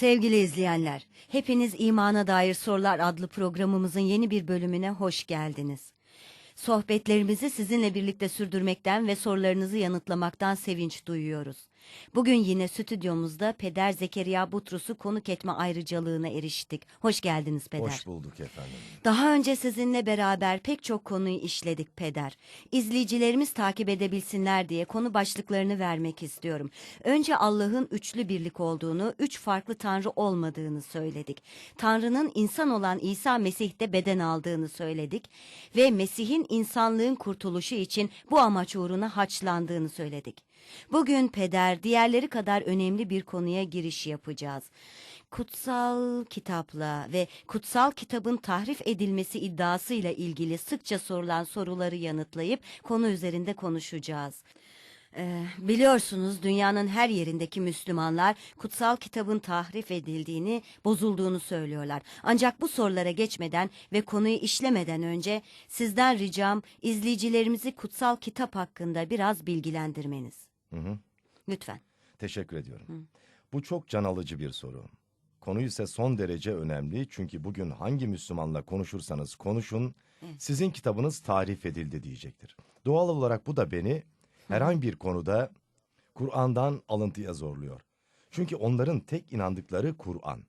Sevgili izleyenler, hepiniz İmana Dair Sorular adlı programımızın yeni bir bölümüne hoş geldiniz. Sohbetlerimizi sizinle birlikte sürdürmekten ve sorularınızı yanıtlamaktan sevinç duyuyoruz. Bugün yine stüdyomuzda Peder Zekeriya Butrus'u konuk etme ayrıcalığına eriştik. Hoş geldiniz Peder. Hoş bulduk efendim. Daha önce sizinle beraber pek çok konuyu işledik Peder. İzleyicilerimiz takip edebilsinler diye konu başlıklarını vermek istiyorum. Önce Allah'ın üçlü birlik olduğunu, üç farklı tanrı olmadığını söyledik. Tanrı'nın insan olan İsa Mesih'te beden aldığını söyledik ve Mesih'in insanlığın kurtuluşu için bu amaç uğruna haçlandığını söyledik. Bugün Peder diğerleri kadar önemli bir konuya giriş yapacağız kutsal kitapla ve kutsal kitabın tahrif edilmesi iddiasıyla ilgili sıkça sorulan soruları yanıtlayıp konu üzerinde konuşacağız. Ee, biliyorsunuz dünyanın her yerindeki Müslümanlar kutsal kitabın tahrif edildiğini, bozulduğunu söylüyorlar. Ancak bu sorulara geçmeden ve konuyu işlemeden önce sizden ricam izleyicilerimizi kutsal kitap hakkında biraz bilgilendirmeniz. Hı hı. Lütfen. Teşekkür ediyorum. Bu çok can alıcı bir soru. Konu ise son derece önemli çünkü bugün hangi Müslümanla konuşursanız konuşun, sizin kitabınız tarif edildi diyecektir. Doğal olarak bu da beni herhangi bir konuda Kur'an'dan alıntıya zorluyor. Çünkü onların tek inandıkları Kur'an.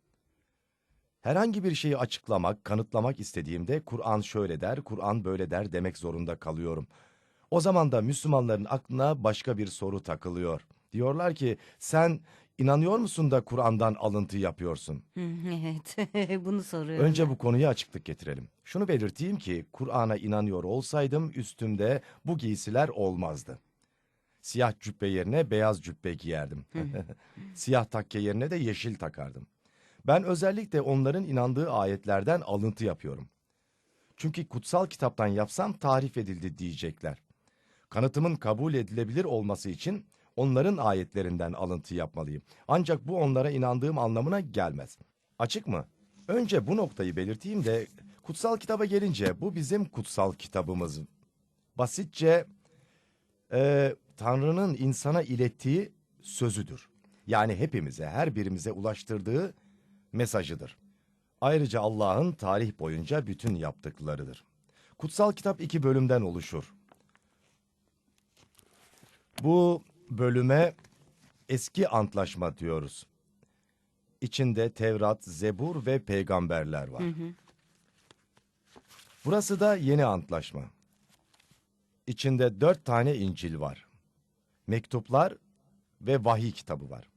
Herhangi bir şeyi açıklamak, kanıtlamak istediğimde Kur'an şöyle der, Kur'an böyle der demek zorunda kalıyorum. O zaman da Müslümanların aklına başka bir soru takılıyor. Diyorlar ki sen inanıyor musun da Kur'an'dan alıntı yapıyorsun? Evet, bunu soruyorum. Önce bu konuya açıklık getirelim. Şunu belirteyim ki Kur'an'a inanıyor olsaydım üstümde bu giysiler olmazdı. Siyah cübbe yerine beyaz cübbe giyerdim. Siyah takke yerine de yeşil takardım. Ben özellikle onların inandığı ayetlerden alıntı yapıyorum. Çünkü kutsal kitaptan yapsam tarif edildi diyecekler. Kanıtımın kabul edilebilir olması için onların ayetlerinden alıntı yapmalıyım. Ancak bu onlara inandığım anlamına gelmez. Açık mı? Önce bu noktayı belirteyim de kutsal kitaba gelince bu bizim kutsal kitabımız. Basitçe e, Tanrı'nın insana ilettiği sözüdür. Yani hepimize, her birimize ulaştırdığı mesajıdır. Ayrıca Allah'ın tarih boyunca bütün yaptıklarıdır. Kutsal kitap iki bölümden oluşur. Bu bölüme eski antlaşma diyoruz. İçinde Tevrat, Zebur ve peygamberler var. Burası da yeni antlaşma. İçinde dört tane İncil var. Mektuplar ve vahiy kitabı var.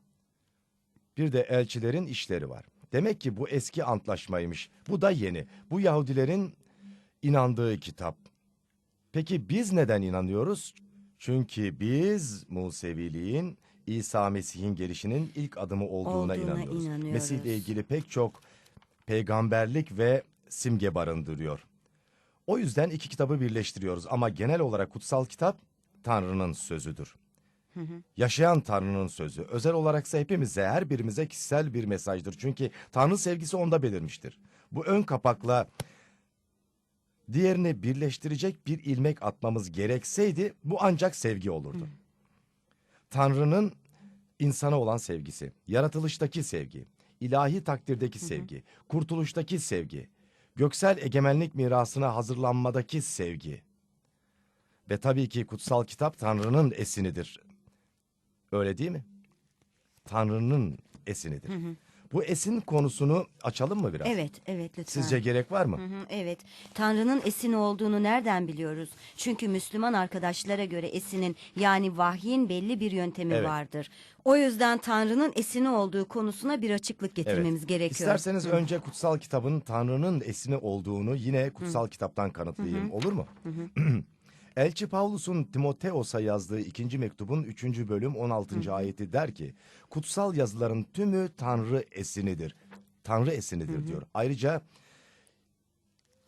Bir de elçilerin işleri var. Demek ki bu eski antlaşmaymış. Bu da yeni. Bu Yahudilerin inandığı kitap. Peki biz neden inanıyoruz? Çünkü biz Museviliğin İsa Mesih'in gelişinin ilk adımı olduğuna, Olduğuna inanıyoruz. inanıyoruz. Mesih ile ilgili pek çok peygamberlik ve simge barındırıyor. O yüzden iki kitabı birleştiriyoruz ama genel olarak kutsal kitap Tanrı'nın sözüdür. Yaşayan Tanrı'nın sözü. Özel olaraksa hepimize, her birimize kişisel bir mesajdır. Çünkü Tanrı sevgisi onda belirmiştir. Bu ön kapakla diğerini birleştirecek bir ilmek atmamız gerekseydi bu ancak sevgi olurdu. Tanrı'nın insana olan sevgisi, yaratılıştaki sevgi, ilahi takdirdeki sevgi, kurtuluştaki sevgi, göksel egemenlik mirasına hazırlanmadaki sevgi. Ve tabii ki kutsal kitap Tanrı'nın esinidir. Öyle değil mi? Tanrı'nın esinidir. Bu esin konusunu açalım mı biraz? Evet, evet lütfen. Sizce gerek var mı? Hı hı, Evet. Tanrı'nın esini olduğunu nereden biliyoruz? Çünkü Müslüman arkadaşlara göre esinin yani vahyin belli bir yöntemi Evet. vardır. O yüzden Tanrı'nın esini olduğu konusuna bir açıklık getirmemiz gerekiyor. İsterseniz önce kutsal kitabın Tanrı'nın esini olduğunu yine kutsal kitaptan kanıtlayayım. Olur mu? Elçi Pavlus'un Timoteos'a yazdığı ikinci mektubun üçüncü bölüm 16. ayeti der ki, kutsal yazıların tümü Tanrı esinidir. Tanrı esinidir diyor. Ayrıca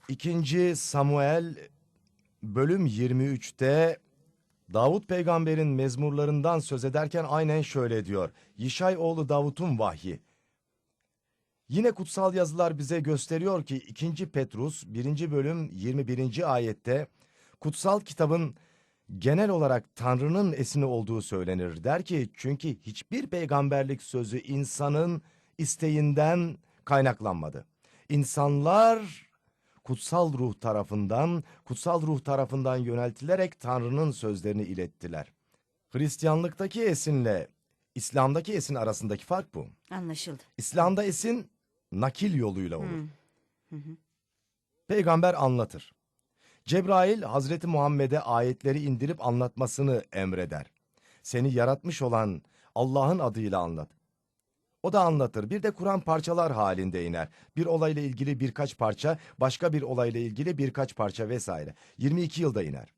ikinci Samuel bölüm 23'te Davut peygamberin mezmurlarından söz ederken aynen şöyle diyor. Yişay oğlu Davut'un vahyi. Yine kutsal yazılar bize gösteriyor ki 2. Petrus 1. bölüm 21. ayette kutsal kitabın genel olarak Tanrı'nın esini olduğu söylenir. Der ki çünkü hiçbir peygamberlik sözü insanın isteğinden kaynaklanmadı. İnsanlar kutsal ruh tarafından, kutsal ruh tarafından yöneltilerek Tanrı'nın sözlerini ilettiler. Hristiyanlıktaki esinle İslam'daki esin arasındaki fark bu. Anlaşıldı. İslam'da esin nakil yoluyla olur. Peygamber anlatır. Cebrail Hazreti Muhammed'e ayetleri indirip anlatmasını emreder. Seni yaratmış olan Allah'ın adıyla anlat. O da anlatır. Bir de Kur'an parçalar halinde iner. Bir olayla ilgili birkaç parça, başka bir olayla ilgili birkaç parça vesaire. 22 yılda iner.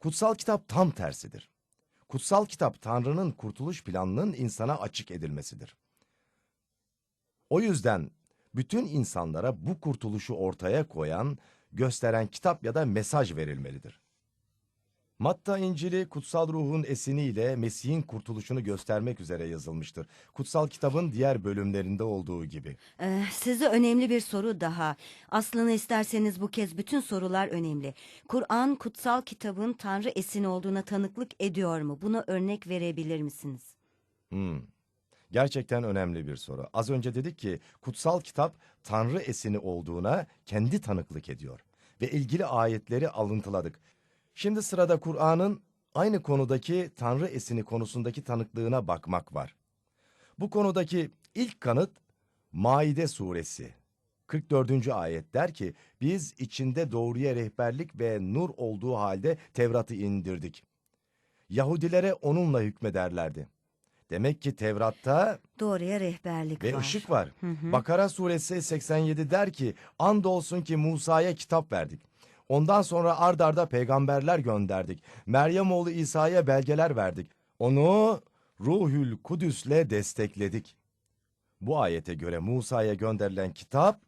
Kutsal kitap tam tersidir. Kutsal kitap Tanrı'nın kurtuluş planının insana açık edilmesidir. O yüzden bütün insanlara bu kurtuluşu ortaya koyan, gösteren kitap ya da mesaj verilmelidir. Matta İncil'i kutsal ruhun esiniyle Mesih'in kurtuluşunu göstermek üzere yazılmıştır. Kutsal kitabın diğer bölümlerinde olduğu gibi. Ee, size önemli bir soru daha. Aslını isterseniz bu kez bütün sorular önemli. Kur'an kutsal kitabın Tanrı esin olduğuna tanıklık ediyor mu? Buna örnek verebilir misiniz? Hmm. Gerçekten önemli bir soru. Az önce dedik ki kutsal kitap Tanrı esini olduğuna kendi tanıklık ediyor. Ve ilgili ayetleri alıntıladık. Şimdi sırada Kur'an'ın aynı konudaki Tanrı esini konusundaki tanıklığına bakmak var. Bu konudaki ilk kanıt Maide suresi. 44. ayet der ki biz içinde doğruya rehberlik ve nur olduğu halde Tevrat'ı indirdik. Yahudilere onunla hükmederlerdi. Demek ki Tevrat'ta Doğruya rehberlik ve var. ışık var. Bakara suresi 87 der ki andolsun ki Musa'ya kitap verdik. Ondan sonra ard arda peygamberler gönderdik. Meryem oğlu İsa'ya belgeler verdik. Onu Ruhül Kudüs'le destekledik. Bu ayete göre Musa'ya gönderilen kitap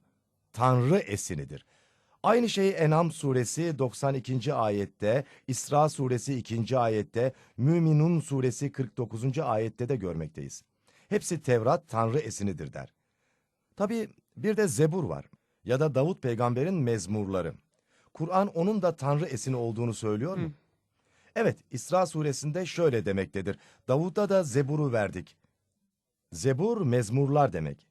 Tanrı esinidir. Aynı şeyi Enam suresi 92. ayette, İsra suresi 2. ayette, Müminun suresi 49. ayette de görmekteyiz. Hepsi Tevrat Tanrı esinidir der. Tabi bir de Zebur var ya da Davut peygamberin mezmurları. Kur'an onun da Tanrı esini olduğunu söylüyor mu? Evet İsra suresinde şöyle demektedir. Davut'a da Zebur'u verdik. Zebur mezmurlar demek.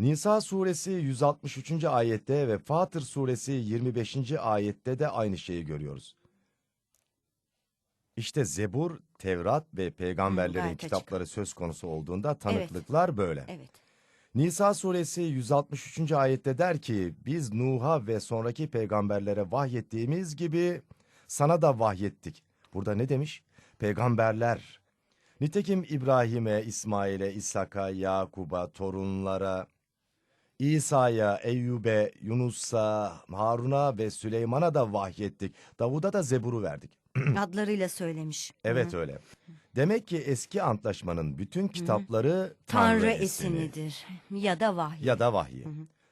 Nisa suresi 163. ayette ve Fatır suresi 25. ayette de aynı şeyi görüyoruz. İşte Zebur, Tevrat ve peygamberlerin açık. kitapları söz konusu olduğunda tanıklıklar böyle. Evet. Nisa suresi 163. ayette der ki biz Nuh'a ve sonraki peygamberlere vahyettiğimiz gibi sana da vahyettik. Burada ne demiş? Peygamberler. Nitekim İbrahim'e, İsmail'e, İshak'a, Yakub'a, torunlara, İsa'ya, Eyyub'e, Yunus'a, Harun'a ve Süleyman'a da vahyettik. Davud'a da Zebur'u verdik. Adlarıyla söylemiş. Evet öyle. Demek ki eski antlaşmanın bütün kitapları Tanrı, Tanrı, esinidir. Ya da vahiy. ya da vahyi.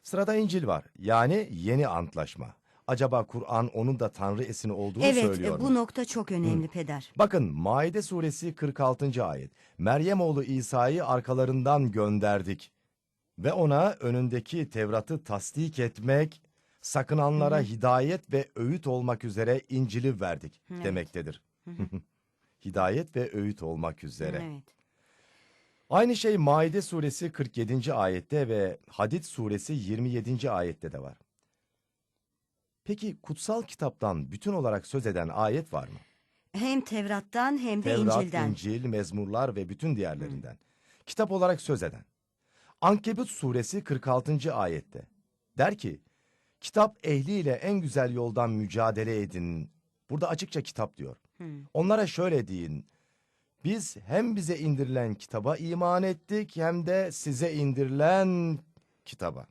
Sırada İncil var. Yani yeni antlaşma. Acaba Kur'an onun da Tanrı esini olduğunu Evet, söylüyor e, mu? bu nokta çok önemli peder. Bakın Maide suresi 46. ayet. Meryem oğlu İsa'yı arkalarından gönderdik. Ve ona önündeki Tevrat'ı tasdik etmek, sakınanlara hidayet ve öğüt olmak üzere İncil'i verdik Evet. demektedir. hidayet ve öğüt olmak üzere. Evet. Aynı şey Maide suresi 47. ayette ve Hadid suresi 27. ayette de var. Peki kutsal kitaptan bütün olarak söz eden ayet var mı? Hem Tevrat'tan hem de Tevrat, İncil'den. İncil, Mezmurlar ve bütün diğerlerinden. Kitap olarak söz eden. Ankebut suresi 46. ayette. Der ki, kitap ehliyle en güzel yoldan mücadele edin. Burada açıkça kitap diyor. Onlara şöyle deyin. Biz hem bize indirilen kitaba iman ettik hem de size indirilen kitaba.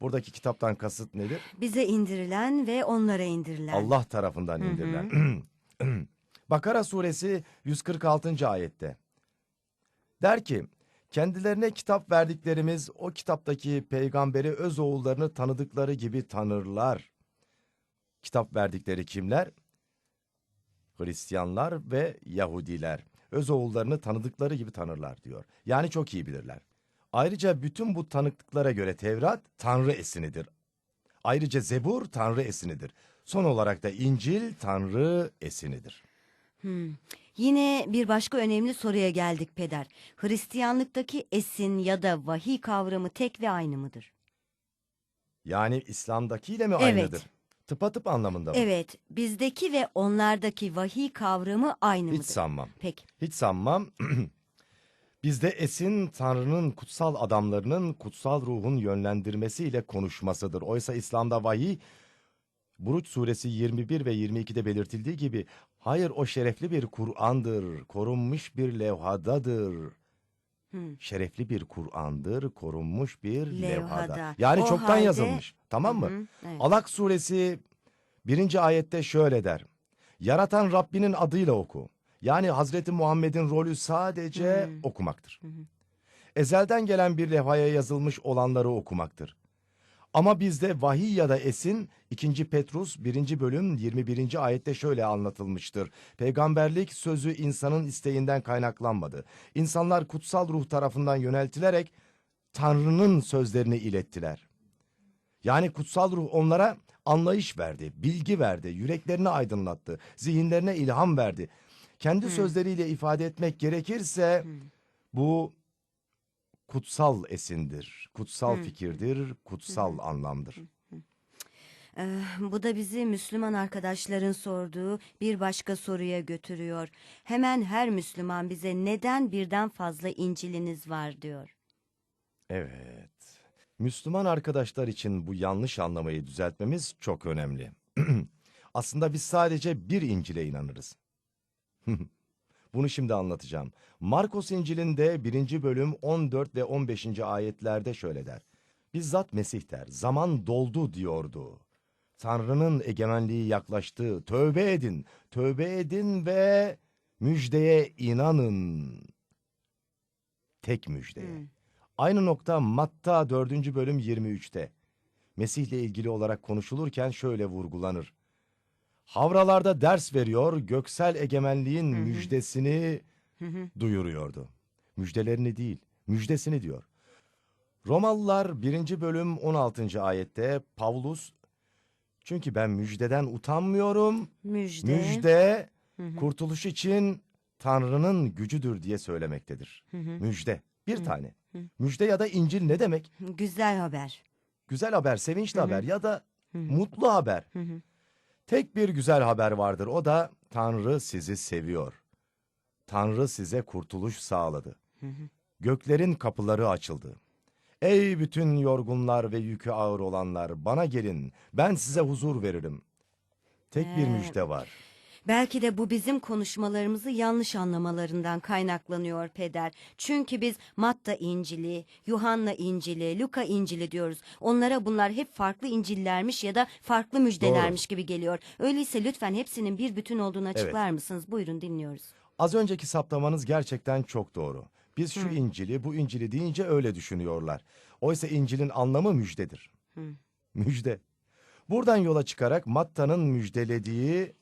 Buradaki kitaptan kasıt nedir? Bize indirilen ve onlara indirilen. Allah tarafından indirilen. Bakara suresi 146. ayette. Der ki, kendilerine kitap verdiklerimiz o kitaptaki peygamberi öz oğullarını tanıdıkları gibi tanırlar. Kitap verdikleri kimler? Hristiyanlar ve Yahudiler. Öz oğullarını tanıdıkları gibi tanırlar diyor. Yani çok iyi bilirler. Ayrıca bütün bu tanıklıklara göre Tevrat Tanrı esinidir. Ayrıca Zebur Tanrı esinidir. Son olarak da İncil Tanrı esinidir. Yine bir başka önemli soruya geldik peder. Hristiyanlıktaki esin ya da vahiy kavramı tek ve aynı mıdır? Yani İslam'dakiyle mi Evet. aynıdır? Tıpatıp anlamında mı? Evet, bizdeki ve onlardaki vahiy kavramı aynı Hiç mıdır? sanmam. Peki. Hiç sanmam. Bizde esin Tanrı'nın kutsal adamlarının kutsal ruhun yönlendirmesiyle konuşmasıdır. Oysa İslam'da vahiy Buruç suresi 21 ve 22'de belirtildiği gibi hayır o şerefli bir Kur'an'dır, korunmuş bir levhadadır. Şerefli bir Kur'an'dır, korunmuş bir levhada. Levhada. Yani O çoktan halde- yazılmış. Tamam mı? Hı hı, evet. Alak suresi birinci ayette şöyle der. Yaratan Rabbinin adıyla oku. Yani Hazreti Muhammed'in rolü sadece okumaktır. Ezelden gelen bir levhaya yazılmış olanları okumaktır. Ama bizde vahiy ya da esin 2. Petrus 1. bölüm 21. ayette şöyle anlatılmıştır. Peygamberlik sözü insanın isteğinden kaynaklanmadı. İnsanlar kutsal ruh tarafından yöneltilerek Tanrı'nın sözlerini ilettiler. Yani kutsal ruh onlara anlayış verdi, bilgi verdi, yüreklerini aydınlattı, zihinlerine ilham verdi. Kendi sözleriyle ifade etmek gerekirse bu kutsal esindir, kutsal fikirdir, kutsal anlamdır. Ee, bu da bizi Müslüman arkadaşların sorduğu bir başka soruya götürüyor. Hemen her Müslüman bize neden birden fazla İncil'iniz var diyor. Evet. Müslüman arkadaşlar için bu yanlış anlamayı düzeltmemiz çok önemli. Aslında biz sadece bir İncil'e inanırız. Bunu şimdi anlatacağım. Markos İncil'inde 1. bölüm 14 ve 15. ayetlerde şöyle der. Bizzat Mesih der, zaman doldu diyordu. Tanrı'nın egemenliği yaklaştı. Tövbe edin, tövbe edin ve müjdeye inanın. Tek müjdeye. Aynı nokta Matta 4. bölüm 23'te. Mesih'le ilgili olarak konuşulurken şöyle vurgulanır. Havralarda ders veriyor, göksel egemenliğin müjdesini duyuruyordu. Müjdelerini değil, müjdesini diyor. Romalılar 1. bölüm 16. ayette Pavlus, çünkü ben müjdeden utanmıyorum, Müjde. müjde kurtuluş için Tanrı'nın gücüdür diye söylemektedir. Müjde, bir tane. Müjde ya da İncil ne demek? Güzel haber. Güzel haber, sevinçli haber ya da mutlu haber. Tek bir güzel haber vardır. O da Tanrı sizi seviyor. Tanrı size kurtuluş sağladı. Göklerin kapıları açıldı. Ey bütün yorgunlar ve yükü ağır olanlar bana gelin. Ben size huzur veririm. Tek bir Ee, müjde var. Belki de bu bizim konuşmalarımızı yanlış anlamalarından kaynaklanıyor peder. Çünkü biz Matta İncil'i, Yuhanna İncil'i, Luka İncil'i diyoruz. Onlara bunlar hep farklı İncil'lermiş ya da farklı müjdelermiş gibi geliyor. Öyleyse lütfen hepsinin bir bütün olduğunu açıklar mısınız? Buyurun dinliyoruz. Az önceki saptamanız gerçekten çok doğru. Biz şu İncil'i, bu İncil'i deyince öyle düşünüyorlar. Oysa İncil'in anlamı müjdedir. Müjde. Buradan yola çıkarak Matta'nın müjdelediği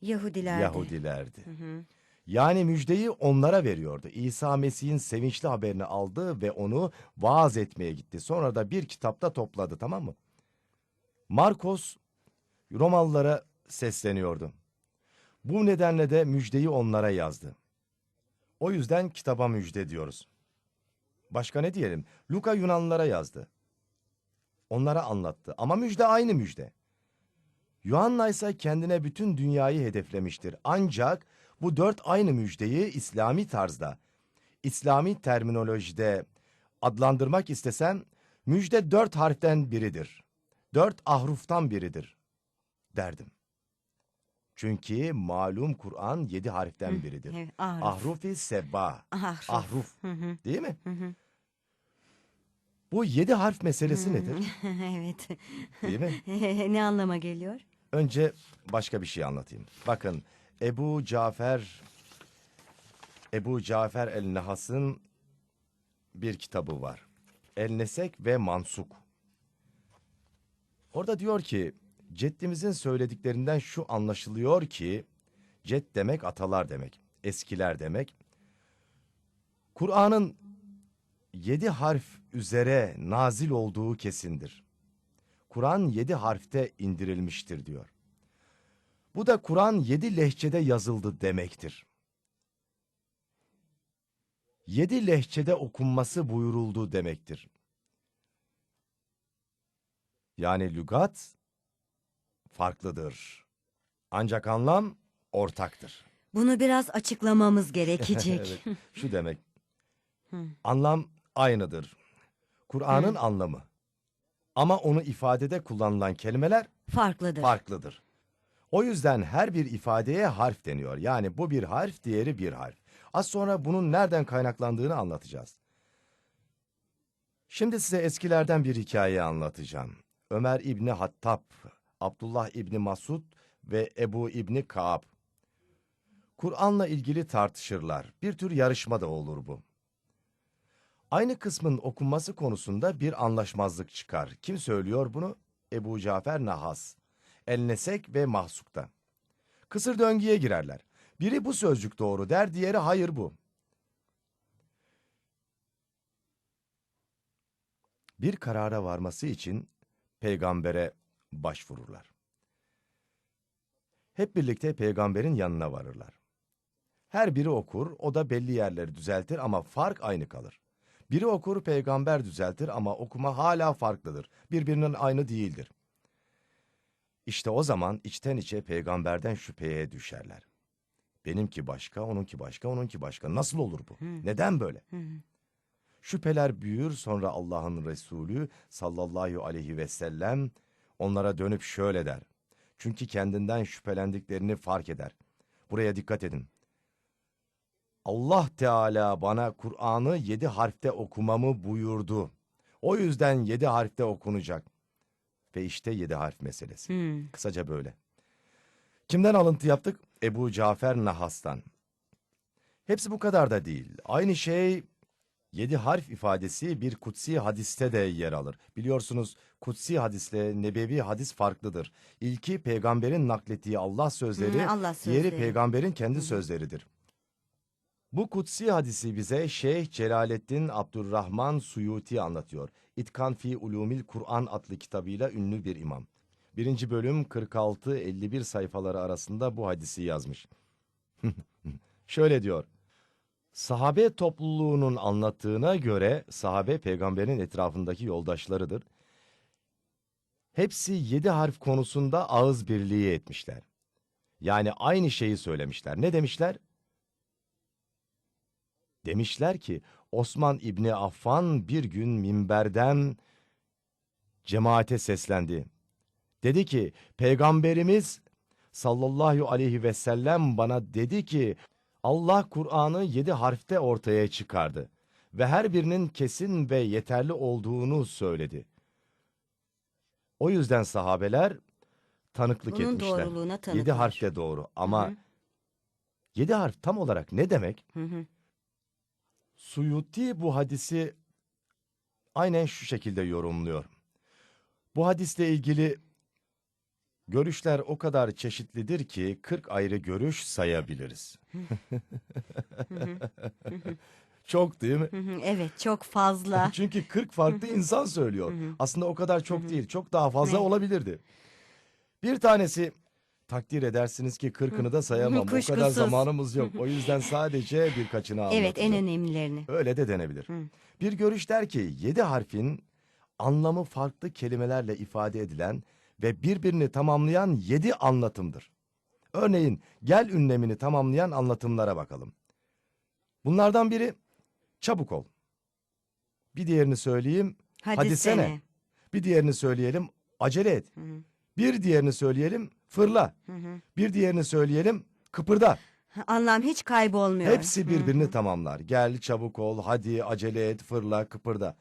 Yahudilerdi. Yahudilerdi. Yani müjdeyi onlara veriyordu. İsa Mesih'in sevinçli haberini aldı ve onu vaaz etmeye gitti. Sonra da bir kitapta topladı tamam mı? Markos Romalılara sesleniyordu. Bu nedenle de müjdeyi onlara yazdı. O yüzden kitaba müjde diyoruz. Başka ne diyelim? Luka Yunanlılara yazdı. Onlara anlattı ama müjde aynı müjde. Yuhanna ise kendine bütün dünyayı hedeflemiştir. Ancak bu dört aynı müjdeyi İslami tarzda, İslami terminolojide adlandırmak istesem, müjde dört harften biridir. Dört ahruftan biridir derdim. Çünkü malum Kur'an yedi harften biridir. Evet, ahruf. Ahrufi sebba. Ahruf. Ahruf. Değil mi? Bu yedi harf meselesi nedir? evet. Değil mi? ne anlama geliyor? Önce başka bir şey anlatayım. Bakın Ebu Cafer Ebu Cafer el-Nahas'ın bir kitabı var. El-Nesek ve Mansuk. Orada diyor ki ceddimizin söylediklerinden şu anlaşılıyor ki ced demek atalar demek, eskiler demek. Kur'an'ın yedi harf üzere nazil olduğu kesindir. Kur'an yedi harfte indirilmiştir diyor. Bu da Kur'an yedi lehçede yazıldı demektir. Yedi lehçede okunması buyuruldu demektir. Yani lügat farklıdır. Ancak anlam ortaktır. Bunu biraz açıklamamız gerekecek. Evet, şu demek. Anlam aynıdır. Kur'an'ın anlamı. Ama onu ifadede kullanılan kelimeler Farklıdır. farklıdır. O yüzden her bir ifadeye harf deniyor. Yani bu bir harf, diğeri bir harf. Az sonra bunun nereden kaynaklandığını anlatacağız. Şimdi size eskilerden bir hikaye anlatacağım. Ömer İbni Hattab, Abdullah İbni Masud ve Ebu İbni Kaab. Kur'an'la ilgili tartışırlar. Bir tür yarışma da olur bu. Aynı kısmın okunması konusunda bir anlaşmazlık çıkar. Kim söylüyor bunu? Ebu Cafer Nahas. El-Nesek ve Mahsuk'ta. Kısır döngüye girerler. Biri bu sözcük doğru der, diğeri hayır bu. Bir karara varması için peygambere başvururlar. Hep birlikte peygamberin yanına varırlar. Her biri okur, o da belli yerleri düzeltir ama fark aynı kalır. Biri okur, peygamber düzeltir ama okuma hala farklıdır. Birbirinin aynı değildir. İşte o zaman içten içe peygamberden şüpheye düşerler. Benimki başka, onunki başka, onunki başka. Nasıl olur bu? Neden böyle? Şüpheler büyür sonra Allah'ın Resulü sallallahu aleyhi ve sellem onlara dönüp şöyle der. Çünkü kendinden şüphelendiklerini fark eder. Buraya dikkat edin. Allah Teala bana Kur'an'ı yedi harfte okumamı buyurdu. O yüzden yedi harfte okunacak. Ve işte yedi harf meselesi. Hmm. Kısaca böyle. Kimden alıntı yaptık? Ebu Cafer Nahas'tan. Hepsi bu kadar da değil. Aynı şey yedi harf ifadesi bir kutsi hadiste de yer alır. Biliyorsunuz kutsi hadisle nebevi hadis farklıdır. İlki peygamberin naklettiği Allah sözleri, Hı, Allah diğeri sözleri. peygamberin kendi sözleridir. Bu kutsi hadisi bize Şeyh Celaleddin Abdurrahman Suyuti anlatıyor. İtkan fi Ulumil Kur'an adlı kitabıyla ünlü bir imam. Birinci bölüm 46-51 sayfaları arasında bu hadisi yazmış. Şöyle diyor. Sahabe topluluğunun anlattığına göre sahabe peygamberin etrafındaki yoldaşlarıdır. Hepsi yedi harf konusunda ağız birliği etmişler. Yani aynı şeyi söylemişler. Ne demişler? Demişler ki Osman İbni Affan bir gün minberden cemaate seslendi. Dedi ki peygamberimiz sallallahu aleyhi ve sellem bana dedi ki Allah Kur'an'ı yedi harfte ortaya çıkardı ve her birinin kesin ve yeterli olduğunu söyledi. O yüzden sahabeler tanıklık Bunun etmişler. doğruluğuna tanık Yedi var. harf de doğru ama Hı hı. yedi harf tam olarak ne demek? Hı hı. Suyuti bu hadisi aynen şu şekilde yorumluyor. Bu hadisle ilgili görüşler o kadar çeşitlidir ki 40 ayrı görüş sayabiliriz. çok değil mi? Evet çok fazla. Çünkü 40 farklı insan söylüyor. Aslında o kadar çok değil, çok daha fazla olabilirdi. Bir tanesi takdir edersiniz ki 40'ını da sayamam. O kadar Kuşkusuz. zamanımız yok. O yüzden sadece birkaçını anlatacağım. evet en önemlilerini. Öyle de denebilir. Bir görüş der ki yedi harfin anlamı farklı kelimelerle ifade edilen ve birbirini tamamlayan yedi anlatımdır. Örneğin gel ünlemini tamamlayan anlatımlara bakalım. Bunlardan biri çabuk ol. Bir diğerini söyleyeyim Hadi, hadi sene. sene. Bir diğerini söyleyelim acele et. Bir diğerini söyleyelim fırla. Hı hı. Bir diğerini söyleyelim kıpırda. Anlam hiç kaybolmuyor. Hepsi birbirini tamamlar. Gel, çabuk ol, hadi, acele et, fırla, kıpırda.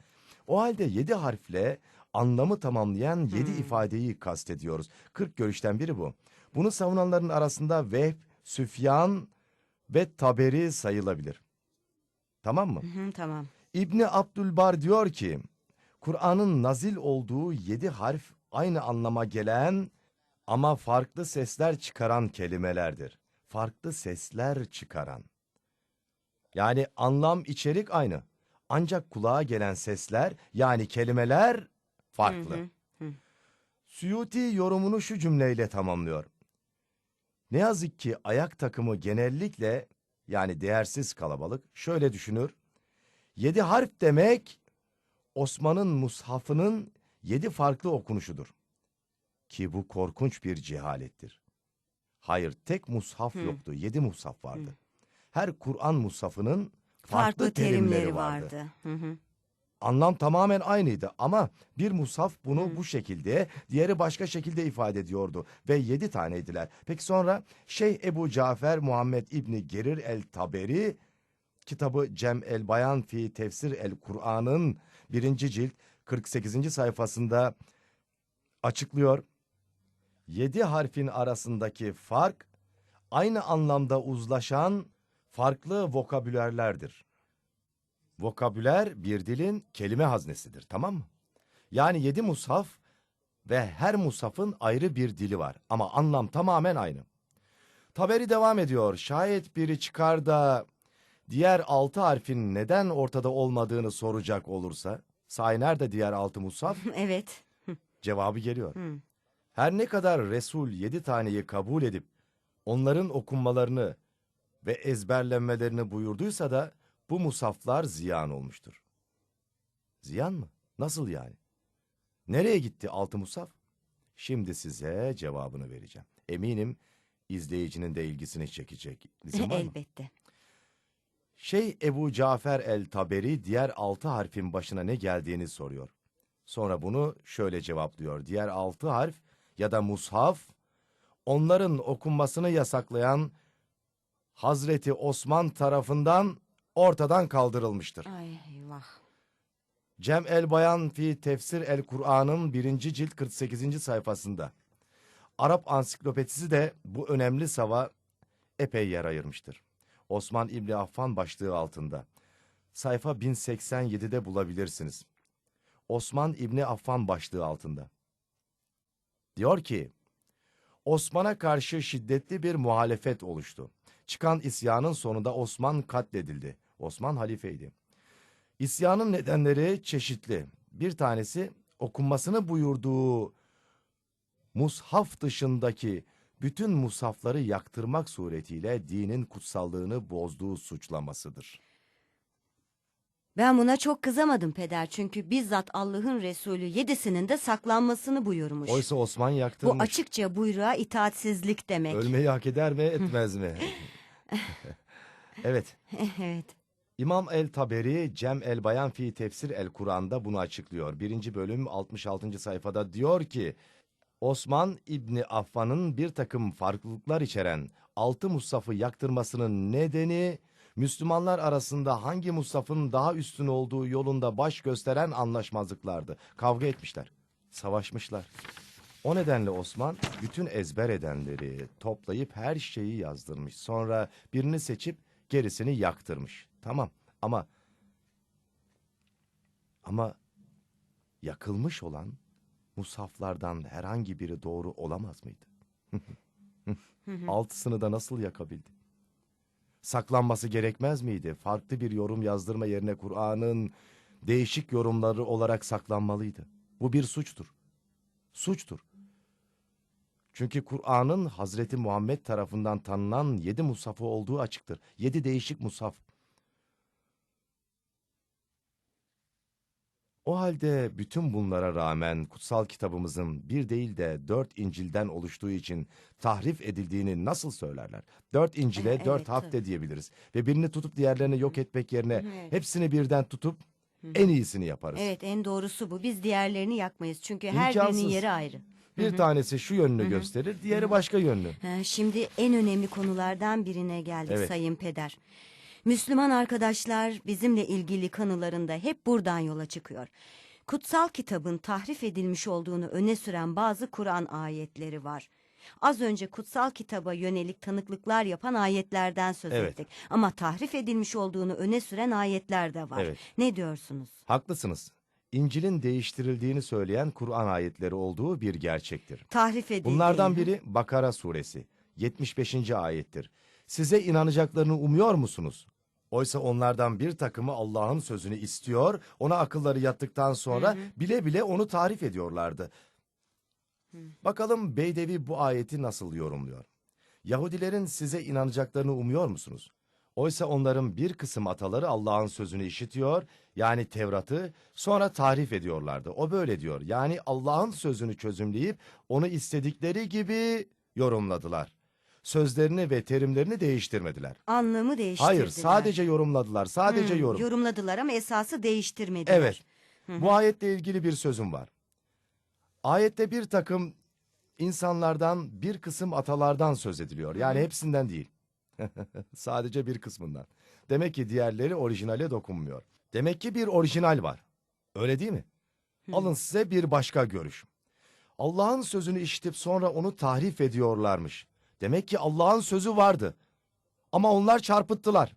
O halde yedi harfle anlamı tamamlayan yedi ifadeyi kastediyoruz. 40 görüşten biri bu. Bunu savunanların arasında Vehb, Süfyan ve Taberi sayılabilir. Tamam mı? Hı hı, tamam. İbni Abdülbar diyor ki, Kur'an'ın nazil olduğu yedi harf aynı anlama gelen ama farklı sesler çıkaran kelimelerdir. Farklı sesler çıkaran. Yani anlam içerik aynı. Ancak kulağa gelen sesler yani kelimeler farklı. Hı hı. Suyuti yorumunu şu cümleyle tamamlıyor. Ne yazık ki ayak takımı genellikle yani değersiz kalabalık şöyle düşünür. Yedi harf demek Osman'ın mushafının yedi farklı okunuşudur. Ki bu korkunç bir cehalettir. Hayır tek mushaf Hı. yoktu. Yedi mushaf vardı. Her Kur'an mushafının farklı, Farklı, terimleri, terimleri vardı. vardı. Hı hı. Anlam tamamen aynıydı ama bir mushaf bunu Hı. bu şekilde, diğeri başka şekilde ifade ediyordu ve yedi taneydiler. Peki sonra Şeyh Ebu Cafer Muhammed İbni Gerir el-Taberi kitabı Cem el Bayan fi Tefsir el Kur'an'ın birinci cilt 48. sayfasında açıklıyor. Yedi harfin arasındaki fark aynı anlamda uzlaşan farklı vokabülerlerdir. Vokabüler bir dilin kelime haznesidir, tamam mı? Yani yedi mushaf ve her mushafın ayrı bir dili var ama anlam tamamen aynı. Taberi devam ediyor. Şayet biri çıkar da diğer altı harfin neden ortada olmadığını soracak olursa, sahi nerede diğer altı mushaf? Evet. Cevabı geliyor. Her ne kadar Resul yedi taneyi kabul edip onların okunmalarını ve ezberlenmelerini buyurduysa da bu musaflar ziyan olmuştur. Ziyan mı? Nasıl yani? Nereye gitti altı musaf? Şimdi size cevabını vereceğim. Eminim izleyicinin de ilgisini çekecek. İzin var mı? Elbette. Şey Ebu Cafer el-Taberi diğer altı harfin başına ne geldiğini soruyor. Sonra bunu şöyle cevaplıyor. Diğer altı harf ya da mushaf onların okunmasını yasaklayan Hazreti Osman tarafından ortadan kaldırılmıştır. Ay eyvah. Cem el Bayan fi Tefsir el Kur'an'ın birinci cilt 48. sayfasında. Arap ansiklopedisi de bu önemli sava epey yer ayırmıştır. Osman İbni Affan başlığı altında. Sayfa 1087'de bulabilirsiniz. Osman İbni Affan başlığı altında. Diyor ki, Osman'a karşı şiddetli bir muhalefet oluştu. Çıkan isyanın sonunda Osman katledildi. Osman halifeydi. İsyanın nedenleri çeşitli. Bir tanesi okunmasını buyurduğu mushaf dışındaki bütün mushafları yaktırmak suretiyle dinin kutsallığını bozduğu suçlamasıdır. Ben buna çok kızamadım peder çünkü bizzat Allah'ın Resulü yedisinin de saklanmasını buyurmuş. Oysa Osman Bu yaktırmış. açıkça buyruğa itaatsizlik demek. Ölmeyi hak eder mi etmez mi? evet. evet. İmam el Taberi Cem el Bayan fi Tefsir el Kur'an'da bunu açıklıyor. Birinci bölüm 66. sayfada diyor ki Osman İbni Affan'ın bir takım farklılıklar içeren altı mushafı yaktırmasının nedeni Müslümanlar arasında hangi mushafın daha üstün olduğu yolunda baş gösteren anlaşmazlıklardı. Kavga etmişler, savaşmışlar. O nedenle Osman bütün ezber edenleri toplayıp her şeyi yazdırmış. Sonra birini seçip gerisini yaktırmış. Tamam ama ama yakılmış olan musaflardan herhangi biri doğru olamaz mıydı? Altısını da nasıl yakabildi? Saklanması gerekmez miydi? Farklı bir yorum yazdırma yerine Kur'an'ın değişik yorumları olarak saklanmalıydı. Bu bir suçtur. Suçtur. Çünkü Kur'an'ın Hazreti Muhammed tarafından tanınan yedi musafı olduğu açıktır. Yedi değişik musaf. O halde bütün bunlara rağmen kutsal kitabımızın bir değil de dört İncil'den oluştuğu için tahrif edildiğini nasıl söylerler? Dört İncil'e Evet, dört tabii. de diyebiliriz. Ve birini tutup diğerlerini yok etmek yerine Evet. hepsini birden tutup en iyisini yaparız. Evet en doğrusu bu. Biz diğerlerini yakmayız çünkü her İmkansız. birinin yeri ayrı. Bir tanesi şu yönünü gösterir, diğeri başka yönünü. Ha, Şimdi en önemli konulardan birine geldik Evet. Sayın Peder. Müslüman arkadaşlar bizimle ilgili kanılarında hep buradan yola çıkıyor. Kutsal kitabın tahrif edilmiş olduğunu öne süren bazı Kur'an ayetleri var. Az önce kutsal kitaba yönelik tanıklıklar yapan ayetlerden söz Evet. ettik. Ama tahrif edilmiş olduğunu öne süren ayetler de var. Evet. Ne diyorsunuz? Haklısınız. İncil'in değiştirildiğini söyleyen Kur'an ayetleri olduğu bir gerçektir. Tahrif edildiği. Bunlardan biri Bakara suresi 75. ayettir. Size inanacaklarını umuyor musunuz? Oysa onlardan bir takımı Allah'ın sözünü istiyor, ona akılları yattıktan sonra bile bile onu tarif ediyorlardı. Bakalım Beydevi bu ayeti nasıl yorumluyor? Yahudilerin size inanacaklarını umuyor musunuz? Oysa onların bir kısım ataları Allah'ın sözünü işitiyor, yani Tevrat'ı, sonra tahrif ediyorlardı. O böyle diyor, yani Allah'ın sözünü çözümleyip onu istedikleri gibi yorumladılar. Sözlerini ve terimlerini değiştirmediler. Anlamı değiştirdiler. Hayır, sadece yorumladılar, sadece Hmm, yorum. Yorumladılar ama esası değiştirmediler. Evet. Bu ayetle ilgili bir sözüm var. Ayette bir takım insanlardan, bir kısım atalardan söz ediliyor. Yani hepsinden değil. Sadece bir kısmından. Demek ki diğerleri orijinale dokunmuyor. Demek ki bir orijinal var. Öyle değil mi? Alın size bir başka görüş. Allah'ın sözünü işitip sonra onu tahrif ediyorlarmış. Demek ki Allah'ın sözü vardı. Ama onlar çarpıttılar.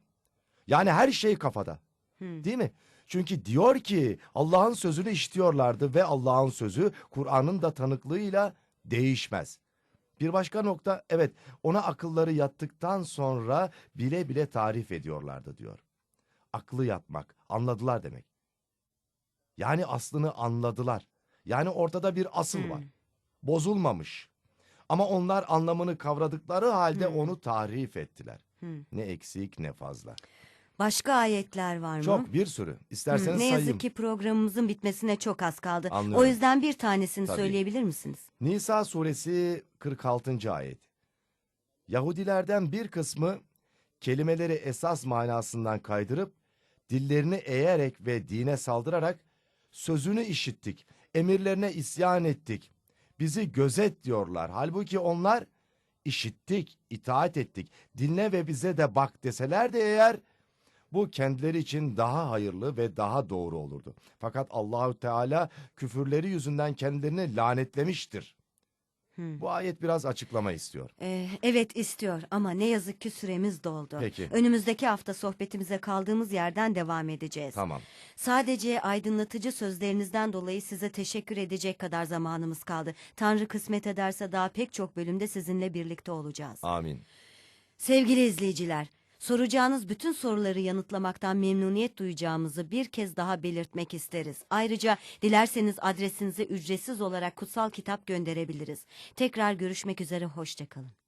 Yani her şey kafada. Değil mi? Çünkü diyor ki Allah'ın sözünü işitiyorlardı ve Allah'ın sözü Kur'an'ın da tanıklığıyla değişmez. Bir başka nokta evet ona akılları yattıktan sonra bile bile tarif ediyorlardı diyor. Aklı yatmak anladılar demek. Yani aslını anladılar. Yani ortada bir asıl var. Bozulmamış. Ama onlar anlamını kavradıkları halde onu tahrif ettiler. Ne eksik ne fazla. Başka ayetler var mı? Çok bir sürü. İsterseniz ne sayayım. yazık ki programımızın bitmesine çok az kaldı. Anlıyorum. O yüzden bir tanesini Tabii. söyleyebilir misiniz? Nisa suresi 46. ayet. Yahudilerden bir kısmı kelimeleri esas manasından kaydırıp dillerini eğerek ve dine saldırarak sözünü işittik, emirlerine isyan ettik, bizi gözet diyorlar. Halbuki onlar işittik, itaat ettik, dinle ve bize de bak deseler de eğer bu kendileri için daha hayırlı ve daha doğru olurdu. Fakat Allahü Teala küfürleri yüzünden kendilerini lanetlemiştir. Bu ayet biraz açıklama istiyor. Ee, evet istiyor ama ne yazık ki süremiz doldu. Peki. Önümüzdeki hafta sohbetimize kaldığımız yerden devam edeceğiz. Tamam. Sadece aydınlatıcı sözlerinizden dolayı size teşekkür edecek kadar zamanımız kaldı. Tanrı kısmet ederse daha pek çok bölümde sizinle birlikte olacağız. Amin. Sevgili izleyiciler, soracağınız bütün soruları yanıtlamaktan memnuniyet duyacağımızı bir kez daha belirtmek isteriz. Ayrıca dilerseniz adresinize ücretsiz olarak kutsal kitap gönderebiliriz. Tekrar görüşmek üzere, hoşçakalın.